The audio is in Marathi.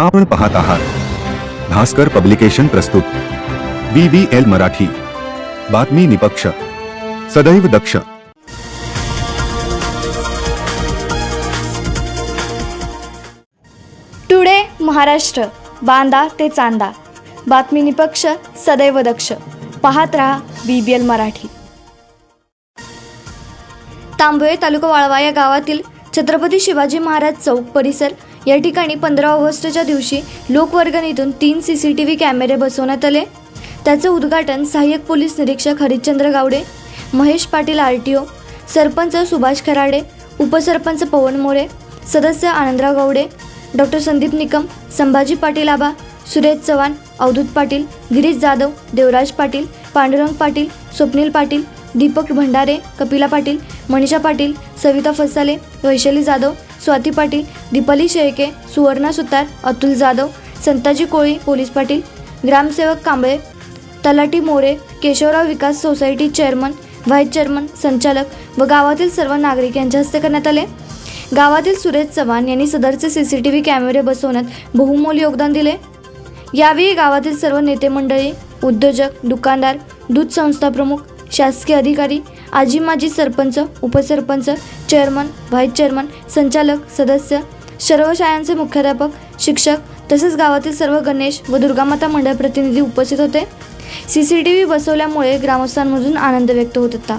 आपण पाहत आहात. भास्कर पब्लिकेशन प्रस्तुत. B B L Marathi. बातमी निपक्ष. सदैव दक्ष. टुडे महाराष्ट्र. बांदा ते चांदा. बातमी निपक्ष सदैव दक्ष. पाहत रहा B B L Marathi. Tambave taluka Walwa या गावातील छत्रपती शिवाजी महाराज चौक परिसर या ठिकाणी पंधरा ऑगस्टच्या दिवशी लोकवर्गणीतून तीन सी सी टी व्ही कॅमेरे बसवण्यात आले. त्याचं उद्घाटन सहाय्यक पोलीस निरीक्षक Harishchandra Gawade Mahesh Patil R T O sarpanch Subhash Kharade उपसरपंच पवन मोरे सदस्य आनंदराव गावडे डॉक्टर संदीप निकम संभाजी पाटील आबा सुरेश चव्हाण अवधूत पाटील गिरीश जाधव देवराज पाटील पांडुरंग पाटील स्वप्नील पाटील दीपक भंडारे कपिला पाटील मनीषा पाटील सविता फसाले वैशाली जाधव स्वाती पाटील दीपाली शेळके सुवर्णा सुतार अतुल जाधव संताजी कोळी पोलीस पाटील ग्रामसेवक Kamble talathi More Keshavrao Vikas society chairman vice chairman संचालक व गावातील सर्व नागरिक यांच्या हस्ते करण्यात आले. गावातील सुरेश चव्हाण यांनी सदरचे सी सी टी व्ही कॅमेरे बसवण्यात बहुमोल योगदान दिले. यावेळी गावातील सर्व नेते मंडळी उद्योजक दुकानदार दूध संस्था प्रमुख शासकीय अधिकारी आजी माजी सरपंच उपसरपंच चेअरमन व्हाईस चेअरमन संचालक सदस्य सर्व शाळांचे मुख्याध्यापक शिक्षक तसेच गावातील सर्व गणेश व दुर्गामाता मंडळ प्रतिनिधी उपस्थित होते. सी सी टी व्ही बसवल्यामुळे ग्रामस्थांमधून आनंद व्यक्त होत होता.